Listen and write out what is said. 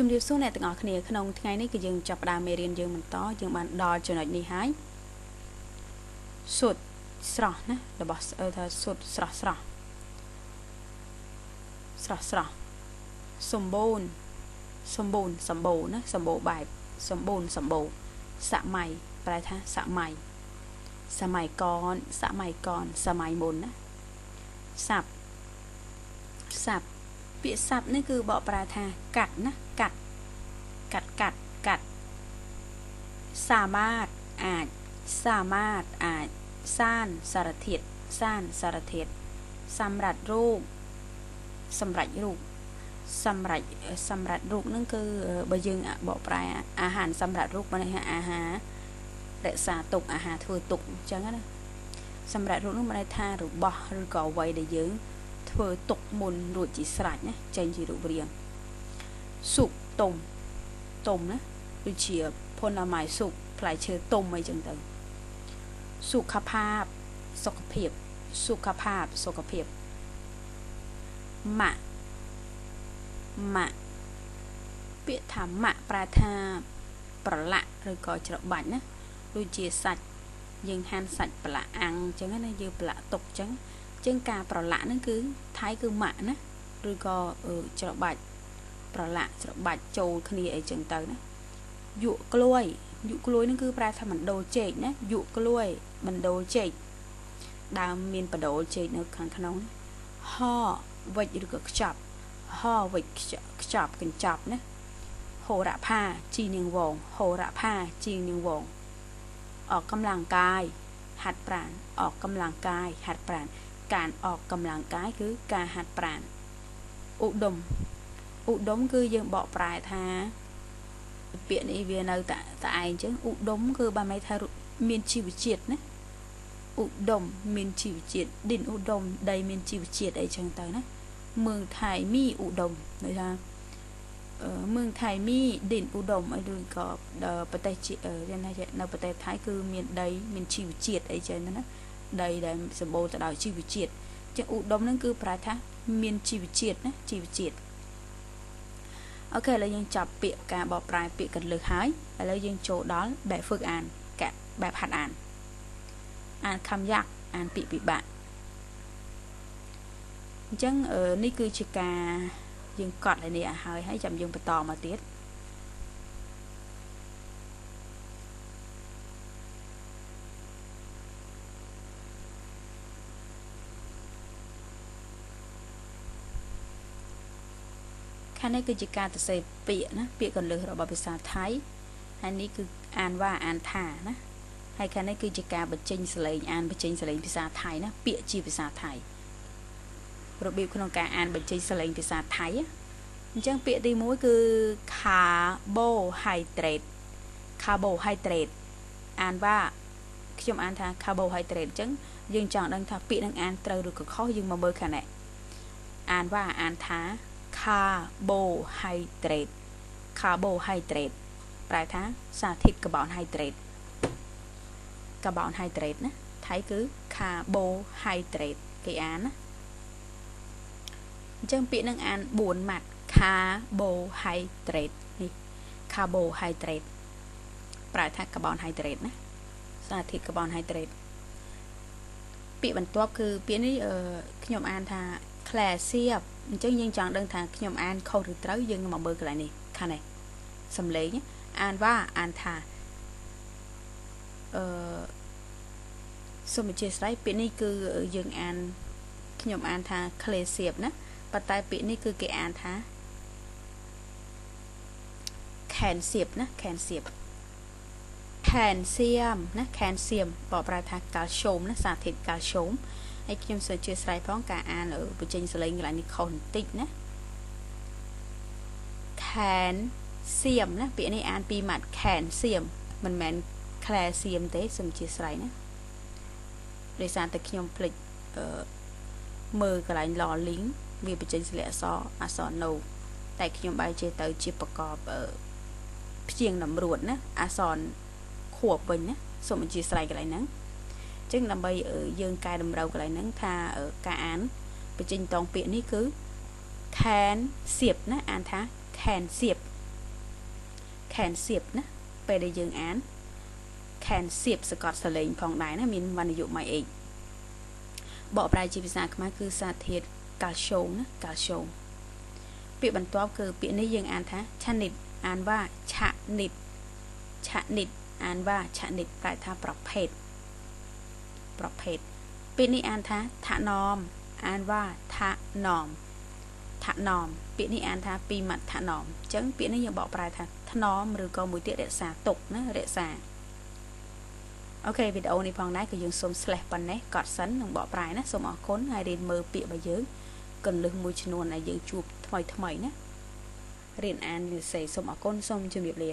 ជំរាបសួរអ្នកទាំងអស់គ្នាក្នុងថ្ងៃនេះគឺយើងចាប់ផ្ដើមមេរៀនយើងបន្តយើងបានដល់ចំណុចនេះហើយសុទ្ធស្រស់ណារបស់ថាសុទ្ធស្រស់ស្រស់ស្រស់ស្រស់សម្បូរសម្បូរសម្បូរណាសម្បូរបែបសម្បូរសម្បូរសម័យប្រែថាសម័យសម័យកនសម័យកនសម័យមុនណាស័ព្ទស័ព្ទពាក្យស័ព្ទនេះគឺបកប្រែថាកាត់ណា កាត់កាត់កាត់កាត់សាមាតអាចសាមាតអាចសានសារធាតុសានសារធាតុសម្រាប់រូបសម្រាប់រូបសម្រាប់សម្រាប់រូបហ្នឹងគឺបើយើងបកប្រែអាហារសម្រាប់រូបបានអាហាររក្សាទុកអាហារធ្វើទុកអញ្ចឹងណាសម្រាប់រូបនោះមានន័យថារបស់ឬក៏អ្វីដែលយើង ធ្វើទុកមុនរួចជាស្រេចណាចេញជារូបរាងសុកទុំ ទុំណាដូចជាផុនឡាម៉ៃសុកផ្លែឈើទុំអីចឹងទៅសុខភាពសុខភាពសុខភាពសុខភាពម៉ាក់ម៉ាក់ពាក្យថាម៉ាក់ប្រែថាប្រឡាក់ឬក៏ច្របាច់ណាដូចជាសាច់យើងហាន់សាច់ប្រឡាក់អាំងអញ្ចឹងណាយើងប្រឡាក់ទុកអញ្ចឹងជាងការប្រឡាក់ហ្នឹងគឺថៃគឺម៉ាក់ណាឬក៏ច្របាច់ ប្រឡាក់ច្របាច់ចូលគ្នាអីចឹងទៅណាយុក្លួយយុក្លួយហ្នឹងគឺប្រែថាមណ្ឌលចេកណាយុក្លួយមណ្ឌលចេកដើមមានបដូលចេកនៅខាងក្នុងហវិចឬក៏ខ្ចប់ហវិចខ្ចប់កញ្ចប់ណាហោរៈផាជីនាងវងហោរៈផាជីនាងវងអอกកម្លាំងកាយហាត់ប្រាណអอกកម្លាំងកាយហាត់ប្រាណការអอกកម្លាំងកាយគឺការហាត់ប្រាណឧត្តម ឧត្តមគឺយើងបកប្រែថាពាក្យនេះវានៅតែតែឯងអញ្ចឹងឧត្តមគឺបានន័យថាមានជីវជាតិណាឧត្តមមានជីវជាតិឌិនឧត្តមដីមានជីវជាតិអីចឹងទៅណាเมืองไทยมีឧត្តមន័យថាเมืองไทยมีดินឧត្តមអីឬក៏ប្រទេសយ៉ាងណានៅប្រទេសថៃគឺមានដីមានជីវជាតិអីចឹងណាដីដែលសម្បូរទៅដោយជីវជាតិចឹងឧត្តមហ្នឹងគឺប្រែថាមានជីវជាតិណាជីវជាតិ អូខេឥឡូវយើងចាប់ពាក្យការបកប្រែពាក្យកន្លឹះហើយឥឡូវយើងចូលដល់បែបฝึกអានកៈបែបហាត់អានអានខំយ៉ាក់អានពាក្យពិបាកអញ្ចឹងនេះគឺជាការយើងកត់ឲ្យនេះឲ្យហើយហើយចាំយើងបន្តមកទៀត ខាងនេះគឺជាការសរសេរពាក្យណាពាក្យកលើសរបស់ភាសាថៃហើយនេះគឺអានវ៉ាអានថាណាហើយខាងនេះគឺជាការបញ្ចេញសលេងអានបញ្ចេញសលេងភាសាថៃណាពាក្យជាភាសាថៃរបៀបក្នុងការអានបញ្ចេញសលេងភាសាថៃអញ្ចឹងពាក្យទី1គឺ carbohydrate carbohydrate អានថាខ្ញុំអានថា carbohydrate អញ្ចឹងយើងចង់ដឹងថាពាក្យនឹងអានត្រូវឬក៏ខុសយើងមកមើលខាងនេះអានថាអានថា carbohydrate carbohydrate ប្រែថាសារធាតុកាបូនហៃដ្រេតកាបូនហៃដ្រេតណាថៃគឺ carbohydrate គេអានណាអញ្ចឹងពាក្យនឹងអាន4ម៉ាត់ carbohydrate នេះ carbohydrate ប្រែថាកាបូនហៃដ្រេតណាសារធាតុកាបូនហៃដ្រេតពាក្យបន្ទាប់គឺពាក្យនេះខ្ញុំអានថា classic អញ្ចឹងយើងចង់ដឹងថាខ្ញុំអានខុសឬត្រូវយើងមកមើលកន្លែងនេះខាងនេះសំឡេងអានว่าអានថាអឺសូមអធិស្ឋានពាក្យនេះគឺយើងអានខ្ញុំអានថា classic ណាប៉ុន្តែពាក្យនេះគឺគេអានថា calcium ណា calcium calcium ណា calcium បកប្រែថា calcium ណាសារធាតុ calcium ហើយខ្ញុំសូមជឿស្រ័យផងការអានបញ្ចេញសលេងកន្លែងនេះខុសបន្តិចណា calcium ណាពាក្យនេះអានពីម៉ាត់ calcium មិនមែន calcium ទេសូមជឿស្រ័យណាដោយសារតែខ្ញុំភ្លេចអឺមើលកន្លែង lolling វាបញ្ចេញសលេងអក្សរអក្សរ no តែខ្ញុំបែរជាទៅជាប្រកបព្យាង្គតម្រួតណាអក្សរខួបវិញណាសូមអធិស្ឋានកន្លែងហ្នឹងអញ្ចឹងដើម្បីយើងកែតម្រូវកន្លែងហ្នឹងថាការអានបញ្ចេញតងពាក្យនេះគឺ can sip ណាអានថា can sip can sip ណាពេលដែលយើងអាន can sip សកត់សលេងផងដែរណាមានវណ្ណយុមួយអេកបកប្រែជាភាសាខ្មែរគឺសារធាតុ calcium ណា calcium ពាក្យបន្ទាប់គឺពាក្យនេះយើងអានថា chanit អានថា chanit chanit អានថា chanit ប្រែថាប្រភេទ ប្រភេទពាក្យនេះអានថាថណមអានว่าថណមថណមពាក្យនេះអានថាពីមថណមអញ្ចឹងពាក្យនេះយើងបកប្រែថាថ្នមឬក៏មួយទៀតរក្សាទុកណារក្សាអូខេវីដេអូនេះផងដែរគឺយើងសូម slash ប៉ុណ្ណេះកត់សិននឹងបកប្រែណាសូមអរគុណហើយរៀនមើលពាក្យរបស់យើងកន្លឹះមួយចំនួនដែលយើងជួបថ្មីថ្មីណារៀនអាននិយាយសូមអរគុណសូមជម្រាបលា